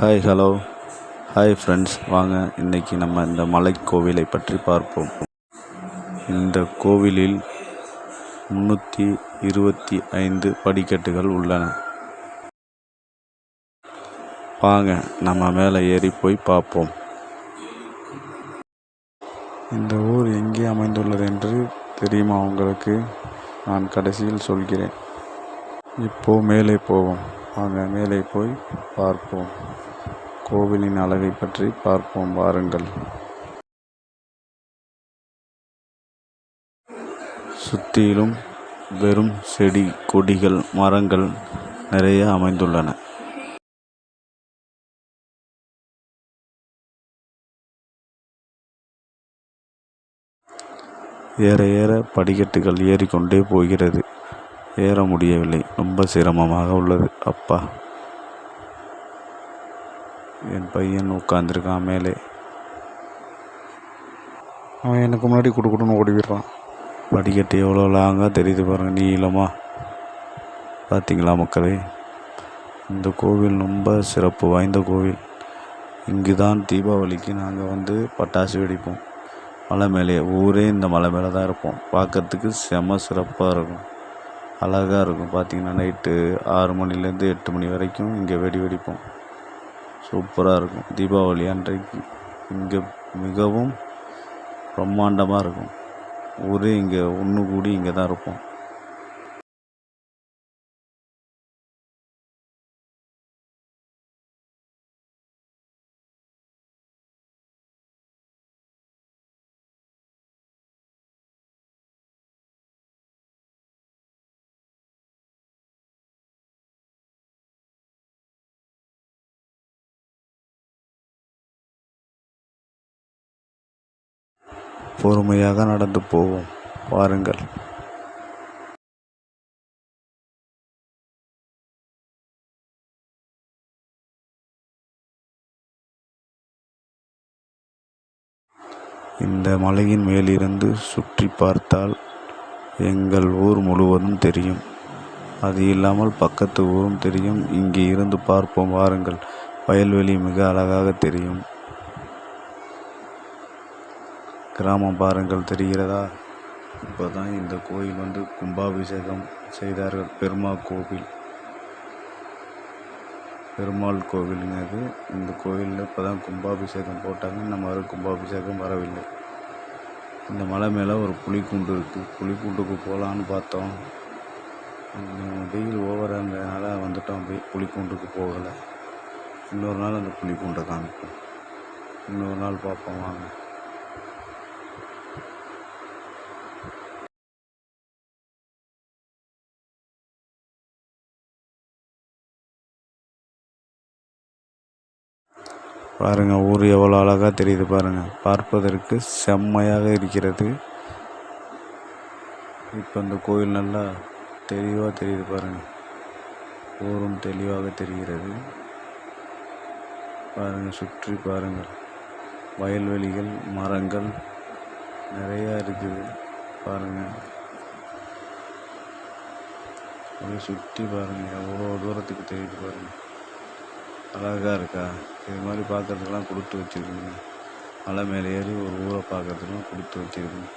Hi hello hi friends வாங்க இன்றைக்கி நம்ம இந்த மலைக்கோவிலை பற்றி பார்ப்போம். இந்த கோவிலில் முந்நூற்றி இருபத்தி ஐந்து படிக்கட்டுகள் உள்ளன. வாங்க நம்ம மேலே ஏறி போய் பார்ப்போம். இந்த ஊர் எங்கே அமைந்துள்ளது என்று தெரியுமா உங்களுக்கு? நான் கடைசியில் சொல்கிறேன். இப்போது மேலே போவோம். வாங்க மேலே போய் பார்ப்போம். கோவிலின் அளவை பற்றி பார்ப்போம் வாருங்கள். சுத்தியிலும் வெறும் செடி கொடிகள் மரங்கள் நிறைய அமைந்துள்ளன. ஏற ஏற படிக்கட்டுகள் ஏறிக்கொண்டே போகிறது. ஏற முடியவில்லை. ரொம்ப சிரமமாக உள்ளது. அப்பா என் பையன் உட்காந்துருக்கான் மேலே. அவன் எனக்கு முன்னாடி குடு குடுன்னு ஓடி விடுறான் படிக்கட்டு எவ்வளோ லாங்காக தெரியுது பாருங்கள் நீளமாக பார்த்தீங்களா மக்களே? இந்த கோவில் ரொம்ப சிறப்பு வாய்ந்த கோவில். இங்கு தான் தீபாவளிக்கு நாங்கள் வந்து பட்டாசு வெடிப்போம். மலை மேலே ஊரே இந்த மலை மேலே தான் இருப்போம். பார்க்கறதுக்கு செம சிறப்பாக இருக்கும். அழகாக இருக்கும். பார்த்திங்கன்னா நைட்டு ஆறு மணிலேருந்து எட்டு மணி வரைக்கும் இங்கே வெடி வெடிப்போம். சூப்பராக இருக்கும். தீபாவளி அன்றைக்கு இங்கே மிகவும் பிரம்மாண்டமாக இருக்கும். ஊரே இங்கே ஒன்று கூடி இங்கே தான் இருப்போம். பொறுமையாக நடந்து போவோம். வாருங்கள். இந்த மலையின் மேலிருந்து சுற்றி பார்த்தால் எங்கள் ஊர் முழுவதும் தெரியும். அது இல்லாமல் பக்கத்து ஊரும் தெரியும். இங்கே இருந்து பார்ப்போம். வாருங்கள். வயல்வெளி மிக அழகாக தெரியும். கிராமம் பாருங்கள் தெரிகிறதா? இப்போ தான் இந்த கோயில் வந்து கும்பாபிஷேகம் செய்தார்கள். பெருமாள் கோவில். பெருமாள் கோவிலுங்க அது. இந்த கோயிலில் இப்போ தான் கும்பாபிஷேகம் போட்டாங்க. நம்ம வர கும்பாபிஷேகம் வரவில்லை. இந்த மலை மேலே ஒரு புலிக்குண்டு இருக்குது புலிக்குண்டுக்கு போகலான்னு பார்த்தோம். வெயில் ஓவராங்கிறதுனால வந்துட்டோம் போய் புளிக்கூண்டுக்கு போகலை. இன்னொரு நாள் அந்த புலிக்குண்டை காமிப்போம். இன்னொரு நாள் பார்ப்போம் வாங்க. பாருங்கள் ஊர் எவ்வளோ அழகாக தெரியுது பாருங்கள் பார்ப்பதற்கு செம்மையாக இருக்கிறது. இப்போ இந்த கோயில் நல்லா தெளிவாக தெரியுது பாருங்கள் ஊரும் தெளிவாக தெரிகிறது. பாருங்கள் சுற்றி பாருங்கள் வயல்வெளிகள் மரங்கள் நிறையா இருக்குது பாருங்கள் அப்படியே சுற்றி பாருங்கள் எவ்வளோ தூரத்துக்கு தெரியுது பாருங்கள் அழகாக இருக்கா? இது மாதிரி பார்க்கறதுக்கெல்லாம் கொடுத்து வச்சுருக்குங்க. மலை மேலே ஏறி ஒரு ஊரை பார்க்கறதுக்குலாம் கொடுத்து வச்சுருக்குங்க.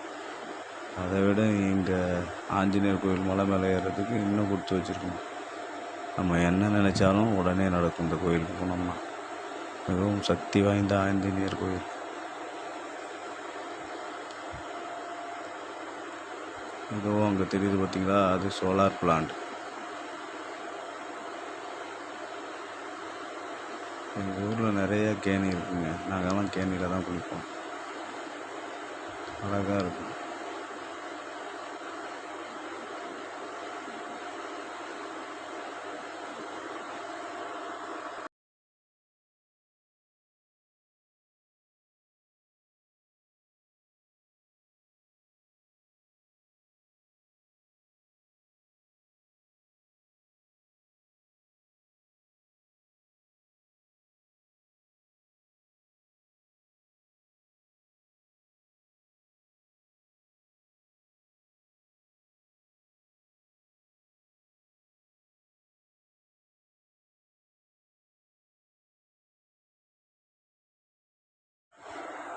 அதை விட இங்கே ஆஞ்சநேயர் கோயில் மலை மேலே ஏறுறதுக்கு இன்னும் கொடுத்து வச்சுருக்கோம். நம்ம என்ன நினச்சாலும் உடனே நடக்கும் இந்த கோயிலுக்கு போனோம்னா. மிகவும் சக்தி வாய்ந்த ஆஞ்சநேயர் கோயில். இதுவும் அங்கே தெரியுது பார்த்தீங்களா அது சோலார் பிளான்ட். எங்கள் ஊரில் நிறைய கேணி இருக்குங்க. நாங்கள்லாம் கேணியில் தான் குளிப்போம். அழகாக இருக்கும்.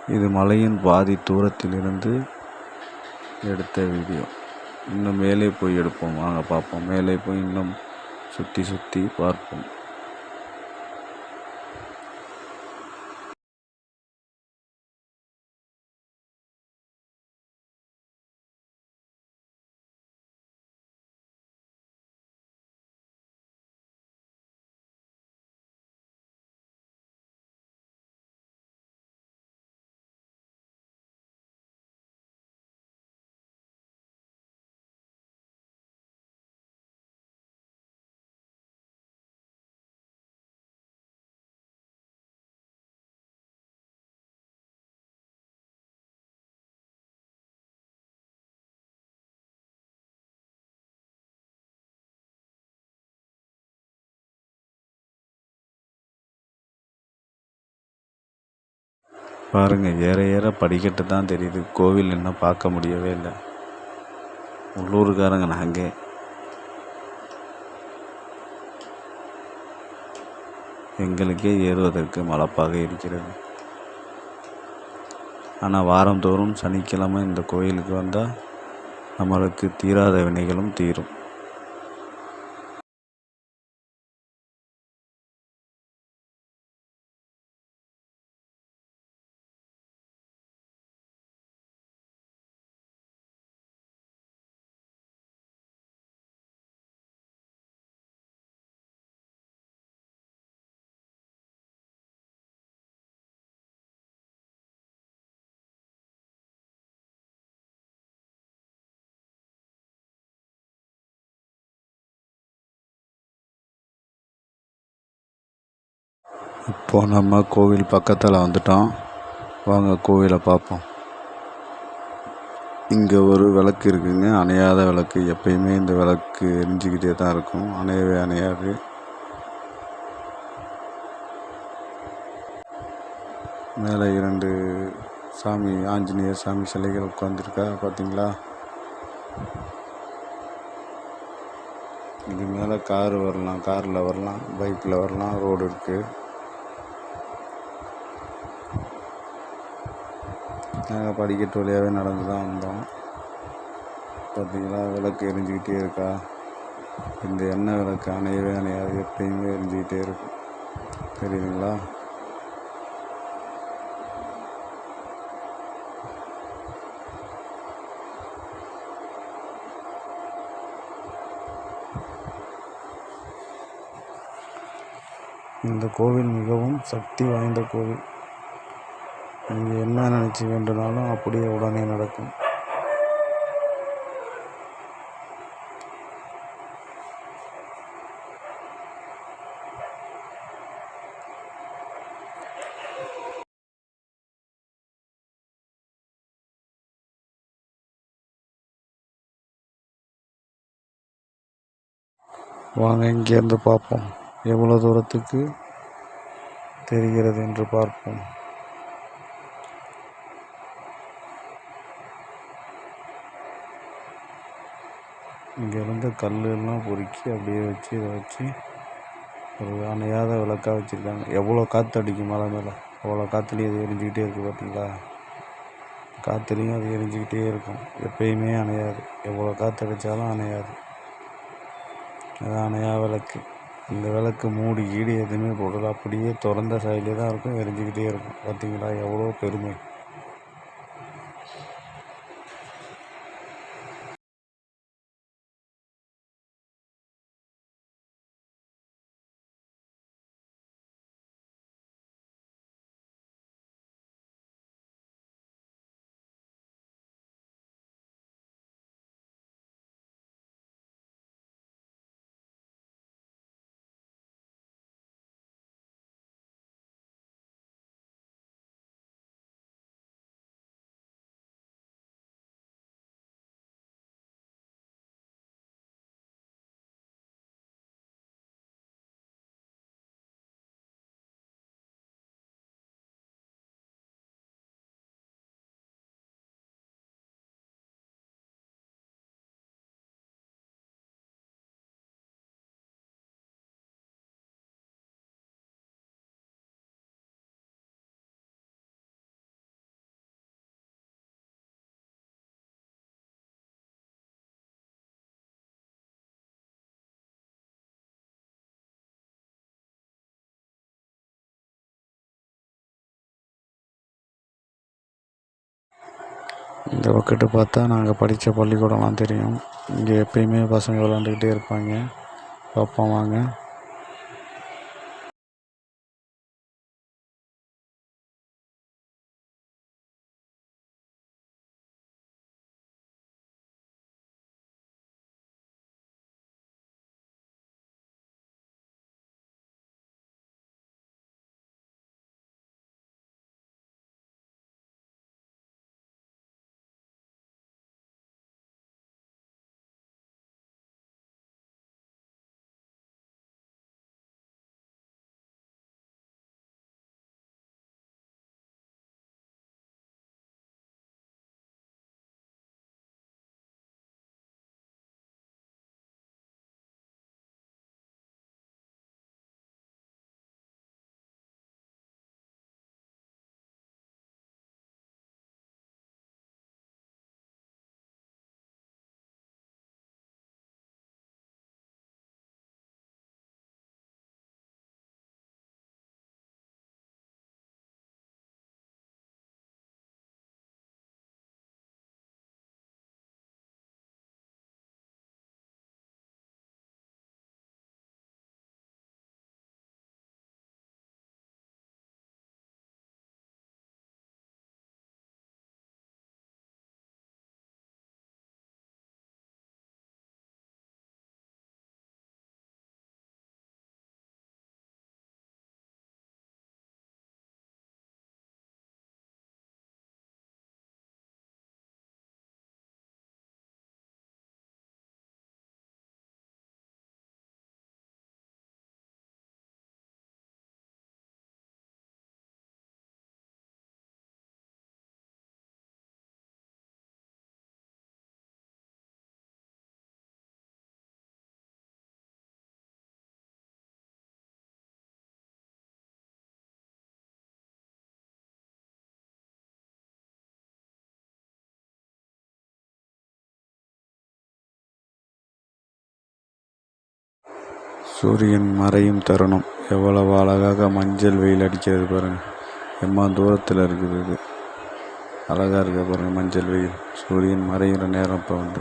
இது மலையின் பாதி தூரத்திலிருந்து எடுத்த வீடியோ. இன்னும் மேலே போய் எடுப்போம். வாங்க பார்ப்போம். மேலே போய் இன்னும் சுற்றி சுற்றி பார்ப்போம். பாருங்கள் ஏற ஏற படிக்கட்டு தான் தெரியுது. கோவில் இன்னும் பார்க்க முடியவே இல்லை. உள்ளூர்காரங்க நாங்கள் எங்களுக்கே ஏறுவதற்கு மலப்பாக இருக்கிறது. ஆனால் வாரந்தோறும் சனிக்கிழமை இந்த கோயிலுக்கு வந்தால் நம்மளுக்கு தீராத வினைகளும் தீரும். இப்போ நம்ம கோவில் பக்கத்தில் வந்துட்டோம். வாங்க கோவிலை பார்ப்போம். இங்கே ஒரு விளக்கு இருக்குங்க. அணையாத விளக்கு. எப்பயுமே இந்த விளக்கு எரிஞ்சிக்கிட்டே தான் இருக்கும். அணையவே அணையாது. மேலே இரண்டு சாமி ஆஞ்சநேயர் சாமி சிலைகள் உட்காந்துருக்கா பார்த்தீங்களா? இது மேலே கார் வரலாம். காரில் வரலாம். பைக்கில் வரலாம். ரோடு இருக்குது நாங்கள் படிக்கட்டு வழியாகவே நடந்து தான் வந்தோம். பார்த்தீங்களா விளக்கு எரிஞ்சிக்கிட்டே இருக்கா? இந்த எண்ணெய் விளக்கு அணையவே அணையாது எப்பயுமே எரிஞ்சிக்கிட்டே இருக்கும். தெரியுதுங்களா? இந்த கோவில் மிகவும் சக்தி வாய்ந்த கோவில். நீங்கள் என்ன நினச்சி வேண்டுனாலும் அப்படியே உடனே நடக்கும். வாங்க இங்கேருந்து பார்ப்போம். எவ்வளோ தூரத்துக்கு தெரிகிறது என்று பார்ப்போம். இங்கே கல்லெல்லாம் பொறுக்கி அப்படியே வச்சு இதை வச்சு ஒரு அணையாத விளக்காக வச்சுருக்காங்க. எவ்வளோ காற்று அடிக்கும் மலை மேலே? அவ்வளோ காற்றுலையும் அது எரிஞ்சிக்கிட்டே இருக்குது பார்த்தீங்களா காற்றுலையும் அது எரிஞ்சிக்கிட்டே இருக்கும். எப்பயுமே அணையாது. எவ்வளோ காற்று அடித்தாலும் அணையாது. அது அணையா விளக்கு. இந்த விளக்கு மூடி கீடு எதுவுமே போடல. அப்படியே திறந்த சாயிலே தான் இருக்கும் எரிஞ்சிக்கிட்டே இருக்கும். பார்த்தீங்களா எவ்வளோ பெருமை. இந்த பக்கத்து பார்த்தா நாங்கள் படித்த பள்ளிக்கூடம்லாம் தெரியும். இங்கே எப்பயுமே பசங்க விளாண்டுக்கிட்டே இருப்பாங்க. பார்ப்போம் வாங்க சூரியன் மறையும் தருணம். எவ்வளவு அழகாக மஞ்சள் வெயில் அடிக்கிறது பாருங்கள் எம்மா தூரத்தில் இருக்குது இது. அழகாக இருக்க பாருங்கள் மஞ்சள் வெயில். சூரியன் மறைகிற நேரம் இப்போ வந்து.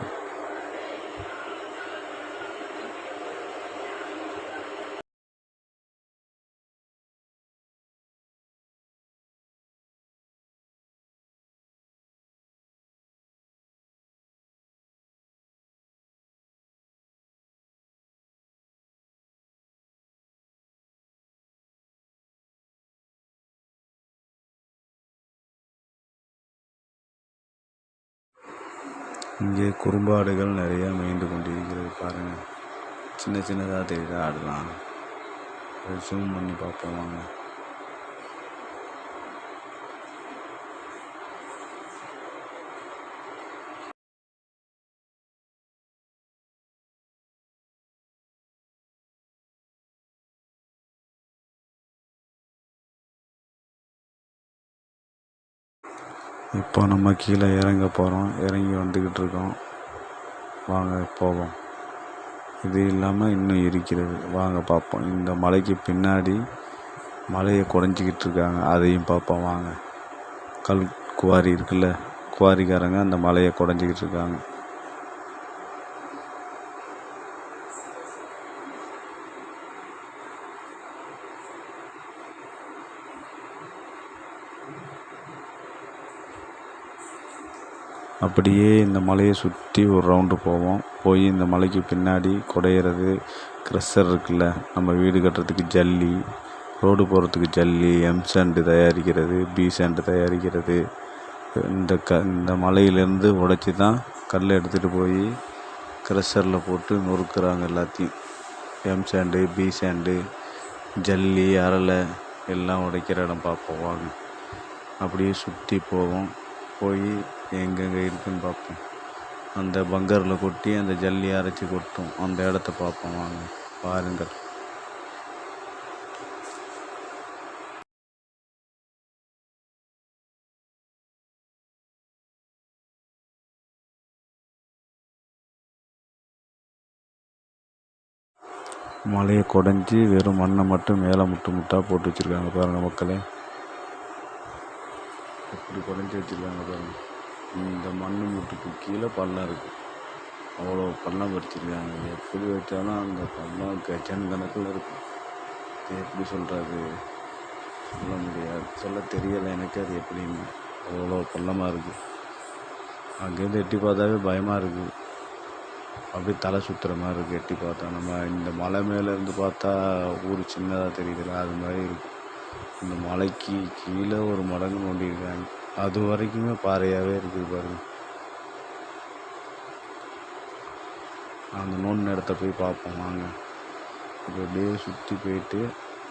இங்கே குறும்பாடுகள் நிறைய மேய்ந்து கொண்டிருக்கிறது பாருங்கள் சின்ன சின்னதாக தெரியுதா ஆடலாம் ஜூம் பண்ணி பார்ப்போம் வாங்க. இப்போ நம்ம கீழே இறங்க போகிறோம் இறங்கி வந்துக்கிட்டு இருக்கோம். வாங்க போவோம். இது இல்லாமல் இன்னும் இருக்கிறது. வாங்க பார்ப்போம். இந்த மலைக்கு பின்னாடி மலையை குறைஞ்சிக்கிட்டு இருக்காங்க. அதையும் பார்ப்போம். வாங்க. கல் குவாரி இருக்குல்ல? குவாரிக்காரங்க அந்த மலையை குறைஞ்சிக்கிட்டு இருக்காங்க. அப்படியே இந்த மலையை சுற்றி ஒரு ரவுண்டு போவோம். போய் இந்த மலைக்கு பின்னாடி குடையிறது க்ரெஷர் இருக்குல்ல நம்ம வீடு கட்டுறதுக்கு ஜல்லி ரோடு போகிறதுக்கு ஜல்லி எம் சாண்டு தயாரிக்கிறது பி சாண்டு தயாரிக்கிறது. இந்த க இந்த மலையிலேருந்து உடைச்சி தான் கல்லை எடுத்துகிட்டு போய் க்ரெஷரில் போட்டு நொறுக்குறாங்க எல்லாத்தையும். எம் சாண்டு பி சாண்டு ஜல்லி அரளை எல்லாம் உடைக்கிற இடம் பார்ப்போம். வாங்க அப்படியே சுற்றி போவோம். போய் எங்கெங்கே இருக்குதுன்னு பார்ப்போம். அந்த பங்கரில் கொட்டி அந்த ஜல்லி அரைச்சி கொட்டும். அந்த இடத்த பார்ப்போம் வாங்க. பாருங்கள். மலையை குடஞ்சி வெறும் மண்ணை மட்டும் மேலே முட்டு முட்டாக போட்டு வச்சுருக்காங்க பாருங்கள் மக்களே. எப்படி குடஞ்சி வச்சுருக்காங்க பாருங்கள் இந்த மண் மூட்டுக்கு கீழே பள்ளம் இருக்குது அவ்வளோ பள்ளம் வச்சுருக்காங்க எப்படி வச்சாலும் அந்த பள்ளம் கஜன் கணக்கில் இருக்கும் இது எப்படி சொல்கிறது சொல்ல முடியாது. சொல்ல தெரியலை எனக்கு அது எப்படின்னு. அவ்வளோ பள்ளமாக இருக்குது அங்கேருந்து எட்டி பார்த்தாவே பயமாக இருக்குது அப்படியே தலை சுற்றுற மாதிரி இருக்குது எட்டி பார்த்தா. நம்ம இந்த மலை மேலேருந்து பார்த்தா ஊர் சின்னதாக தெரியுதுல்ல அது மாதிரி இருக்கும் இந்த மலைக்கு கீழே ஒரு மடங்கு நோண்டியிருக்காங்க அது வரைக்குமே பாறையாகவே இருக்குது பாருங்க. அந்த நோண்டின இடத்த போய் பார்ப்போம் வாங்க. இப்போ அப்படியே சுற்றி போயிட்டு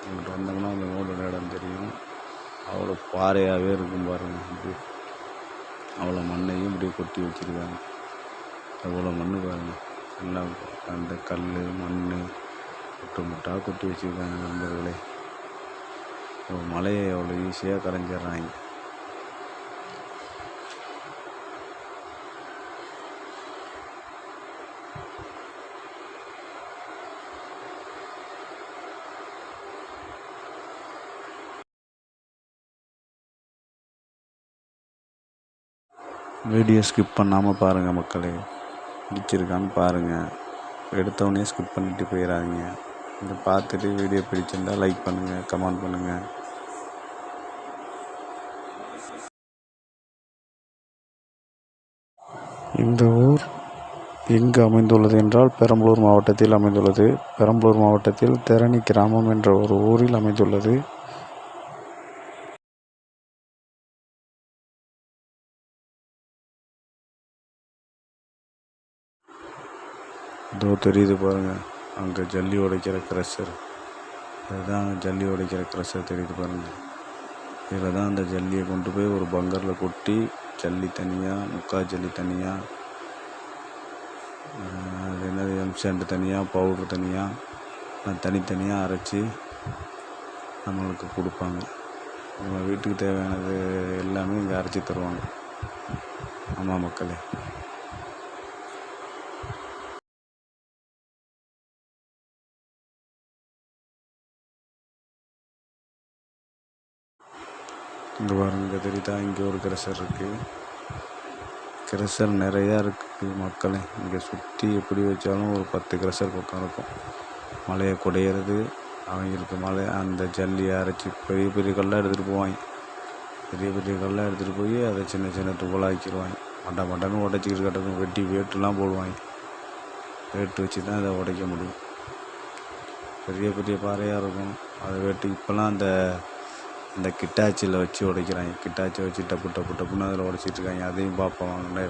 அங்கிட்டு வந்தோம்னா அந்த நோண்டின இடம் தெரியும்? அவ்வளோ பாறையாகவே இருக்கும் பாருங்க. இப்படி அவ்வளோ மண்ணையும் இப்படியே கொட்டி வச்சுருக்காங்க. அவ்வளோ மண் பாருங்க. எல்லாம் அந்த கல் மண் முட்டை முட்டாக கொட்டி வச்சுருக்காங்க நண்பர்களே. ஒரு மலையை அவ்வளோ ஈஸியாக கரைஞ்சிடுறாங்க. வீடியோ ஸ்கிப் பண்ணாமல் பாருங்கள் மக்களே. பிடிச்சிருக்கான்னு பாருங்கள் எடுத்தோடனே ஸ்கிப் பண்ணிட்டு போயிடாதீங்க இதை பார்த்துட்டு வீடியோ பிடிச்சிருந்தா லைக் பண்ணுங்கள் கமெண்ட் பண்ணுங்கள் இந்த ஊர் எங்கு அமைந்துள்ளது என்றால் பெரம்பலூர் மாவட்டத்தில் அமைந்துள்ளது. பெரம்பலூர் மாவட்டத்தில் தெரணி கிராமம் என்ற ஒரு ஊரில் அமைந்துள்ளது. இதோ தெரியுது பாருங்கள் அங்கே ஜல்லி உடைக்கிற க்ரஷர் இதுதான் ஜல்லி உடைக்கிற க்ரஷர் தெரியுது பாருங்கள் இதில் தான் அந்த ஜல்லியை கொண்டு போய் ஒரு பங்கரில் கொட்டி ஜல்லி தனியாக முக்கா ஜல்லி தனியாக அது என்னது எம்சாண்டு தனியாக பவுட்ரு தனியாக தனித்தனியாக அரைச்சி நம்மளுக்கு கொடுப்பாங்க. நம்ம வீட்டுக்கு தேவையானது எல்லாமே இங்கே அரைச்சி தருவாங்க. ஆமாம் மக்களே. இங்கே பாருங்க இங்கே தெரியுதா? இங்கே ஒரு கிரஷர் இருக்குது கிரஷர் நிறையா இருக்குது மக்களே. இங்கே சுற்றி எப்படி வச்சாலும் ஒரு பத்து கிரஷர் பக்கம் இருக்கும். மலையை குடையிறது அவங்களுக்கு மலை அந்த ஜல்லியை அரைச்சி பெரிய பெரிய கல்லாக எடுத்துகிட்டு போவாங்க. பெரிய பெரிய கல்லாக எடுத்துகிட்டு போய் அதை சின்ன சின்ன துகளாக்கிடுவாங்க. மட்டை மட்டன்னு உடச்சிக்கிட்டு கிடக்கும். வெட்டி வேட்டுலாம் போடுவாங்க. வேட்டு வச்சு தான் அதை உடைக்க முடியும். பெரிய பெரிய பாறையாக இருக்கும். அதை வெட்டி இப்போல்லாம் அந்த இந்த கிட்டாச்சியில் வச்சு உடைக்கிறாங்க. கிட்டாச்சி வச்சு டப்பு டப்பு டப்புன்னு அதில் உடச்சிட்டு இருக்காங்க அதையும் பார்ப்போம். வாங்க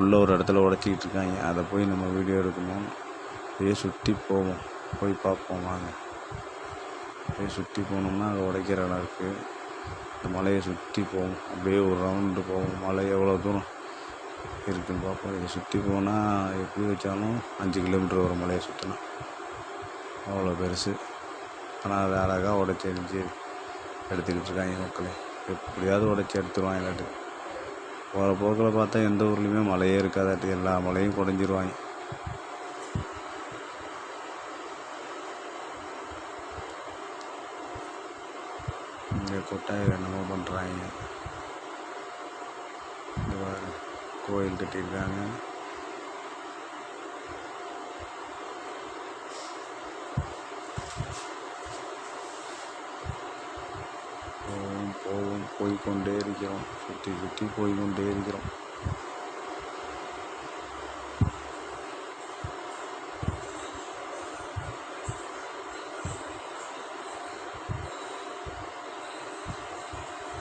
உள்ள ஒரு இடத்துல உடச்சிக்கிட்டு இருக்காங்க அதை போய் நம்ம வீடியோ எடுக்கணும். அப்படியே சுற்றி போவோம். போய் பார்ப்போம் வாங்க. அப்படியே சுற்றி போனோம்னா அங்கே உடைக்கிற இடம் இருக்குது இந்த மலையை சுற்றி போவோம். அப்படியே ஒரு ரவுண்டு போவோம். மலை எவ்வளோ தூரம் இருக்குன்னு பார்ப்போம். இதை சுற்றி போனால் எப்படி வச்சாலும் அஞ்சு கிலோமீட்டர் ஒரு மலையை சுற்றினா. அவ்வளோ பெருசு. ஆனால் அது அழகாக உடச்சி அடிஞ்சு எடுத்துக்கிட்டு இருக்காங்க மக்களே. எப்படியாவது உடச்சி எடுத்துருவாங்க இல்லாட்டி போகிற போக்கில் பார்த்தா எந்த ஊர்லேயுமே மழையே இருக்காதாட்டி. எல்லா மலையும் குறைஞ்சிருவாங்க இங்கே கொட்டாய் என்னமோ பண்ணுறாங்க கோயில் கட்டியிருக்காங்க போவோம் கொண்டே இருக்கிறோம் சுற்றி சுற்றி போய்க்கொண்டே இருக்கிறோம்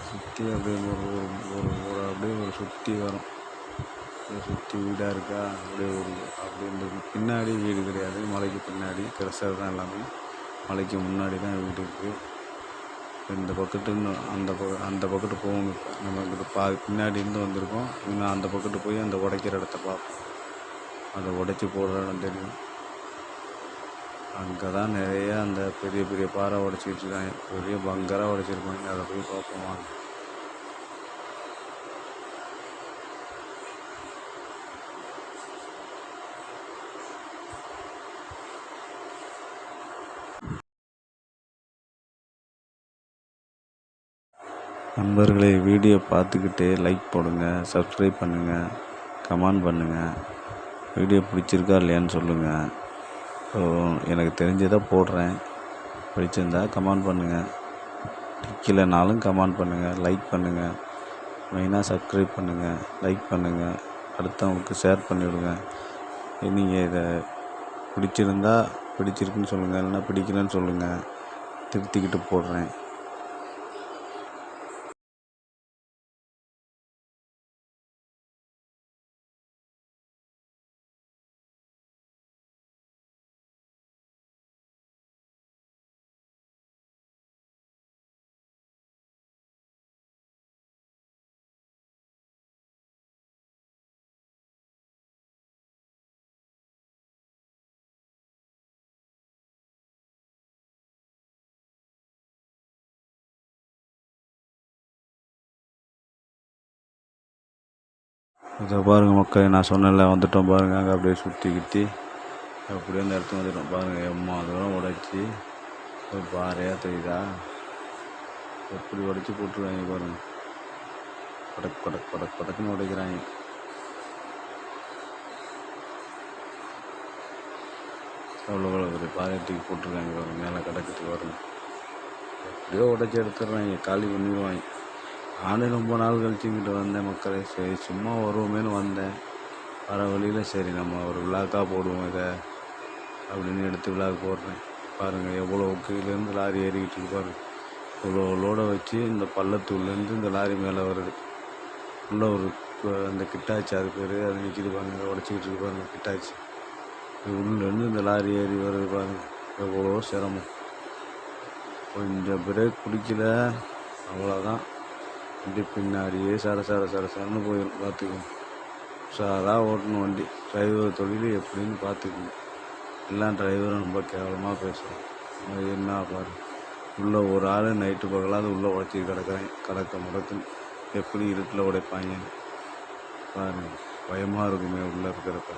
சுற்றி அப்படியே ஒரு ஒரு ஒரு ஒரு அப்படியே ஒரு சுற்றி வரும். சுற்றி வீடாக இருக்கா? அப்படியே ஒரு அப்படின்றது பின்னாடி வீடு கிடையாது. மலைக்கு பின்னாடி கிரசர் தான் எல்லாமே. மலைக்கு முன்னாடி தான் வீடு இருக்குது இந்த பக்கத்துலேருந்து அந்த பக்கம் அந்த பக்கத்து போகணும் நம்ம பா பின்னாடி இருந்து வந்திருக்கோம். இன்னும் அந்த பக்கத்து போய் அந்த உடைக்கிற இடத்த பார்ப்போம். அதை உடைச்சி போடுற இடம் தெரியும். அங்கே தான் நிறையா அந்த பெரிய பெரிய பாறை உடைச்சிக்கிட்டு இருக்காங்க பெரிய பங்கராக உடச்சிருக்காங்க அதை போய் பார்ப்போம். வாங்க. நண்பர்களே வீடியோ பார்த்துக்கிட்டே லைக் போடுங்கள் சப்ஸ்கிரைப் பண்ணுங்கள் கமெண்ட் பண்ணுங்கள் வீடியோ பிடிச்சிருக்கா இல்லையான்னு சொல்லுங்கள் ஸோ எனக்கு தெரிஞ்சதை போடுறேன். பிடிச்சிருந்தா கமெண்ட் பண்ணுங்கள் பிடிக்கலைனாலும் கமெண்ட் பண்ணுங்கள் லைக் பண்ணுங்கள் மெயினாக சப்ஸ்கிரைப் பண்ணுங்கள் லைக் பண்ணுங்கள் அடுத்தவங்களுக்கு ஷேர் பண்ணிவிடுங்க நீங்கள் இதை பிடிச்சிருந்தா பிடிச்சிருக்குன்னு சொல்லுங்கள் இல்லைன்னா பிடிக்கலன்னு சொல்லுங்கள் திருத்திக்கிட்டு போடுறேன். இதை பாருங்கள் மக்கள் நான் சொன்னேன்ல வந்துட்டோம் பாருங்கள் அங்கே அப்படியே சுற்றி கிட்டி அப்படியே அந்த இடத்துக்கு வந்துட்டோம் பாருங்கள் எம்மா தூரம் உடைச்சி ஒரு பாறையாக தெரியுதா எப்படி உடைச்சி போட்டுருவாங்க பாருங்கள் கொடக் கொடக் கொடக் கொடக்குன்னு உடைக்கிறாங்க. அவ்வளோ ஒரு பாறையை தூக்கி போட்டிருக்காங்க பாருங்கள் மேலே கிடக்குது பாருங்க. எப்படியோ உடைச்சி எடுத்துடுறாங்க. காலி பண்ணிடுவாங்க. நானே ரொம்ப நாள் கழிச்சு இங்கிட்ட வந்தேன் மக்களே. சரி சும்மா வருவோமேனு வந்தேன். வர வழியில் சரி நம்ம ஒரு விழாக்காக போடுவோம் இதை அப்படின்னு எடுத்து விழாக்கு போடுறேன். பாருங்கள் எவ்வளோ கீழேருந்து லாரி ஏறிக்கிட்டு இருப்பாரு பாருங்க. இவ்வளோ லோடை வச்சு இந்த பள்ளத்தூர்லேருந்து இந்த லாரி மேலே வருது. உள்ள ஒரு அந்த கிட்டாச்சி அது பேர் அது நிற்கிது பாருங்க உடச்சிக்கிட்டு இருக்கு அந்த கிட்டாச்சி. உள்ளேருந்து இந்த லாரி ஏறி வருது பாருங்க. எவ்வளோ சிரமம். கொஞ்சம் பிரேக் பிடிக்கல. அவ்வளோதான் வண்டி பின்னாடியே சர சர சர சரன்னு போயிடும் பார்த்துக்கணும் சாராக ஓட்டணும் வண்டி. டிரைவர் தொழில் எப்படின்னு பார்த்துக்கணும் எல்லாம் டிரைவரும் ரொம்ப கேவலமாக பேசுகிறோம் அது என்ன பாரு. உள்ளே ஒரு ஆள் நைட்டு பகலாவது உள்ளே உடச்சி கிடக்கிறேன். கடக்க முடக்குன்னு எப்படி இருட்டில் உடைப்பாங்க? பாருங்க பயமாக இருக்குமே உள்ளே இருக்கிறப்ப.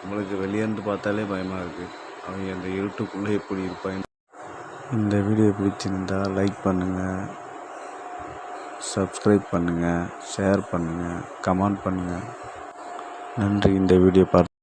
நம்மளுக்கு வெளியேந்து பார்த்தாலே பயமாக இருக்குது அவங்க அந்த இருட்டுக்குள்ளே எப்படி இருப்பாங்க இந்த வீடியோ பிடிச்சிருந்தா லைக் பண்ணுங்கள் சப்ஸ்கிரைப் பண்ணுங்கள் ஷேர் பண்ணுங்கள் கமெண்ட் பண்ணுங்கள் நன்றி. இந்த வீடியோ பார்த்து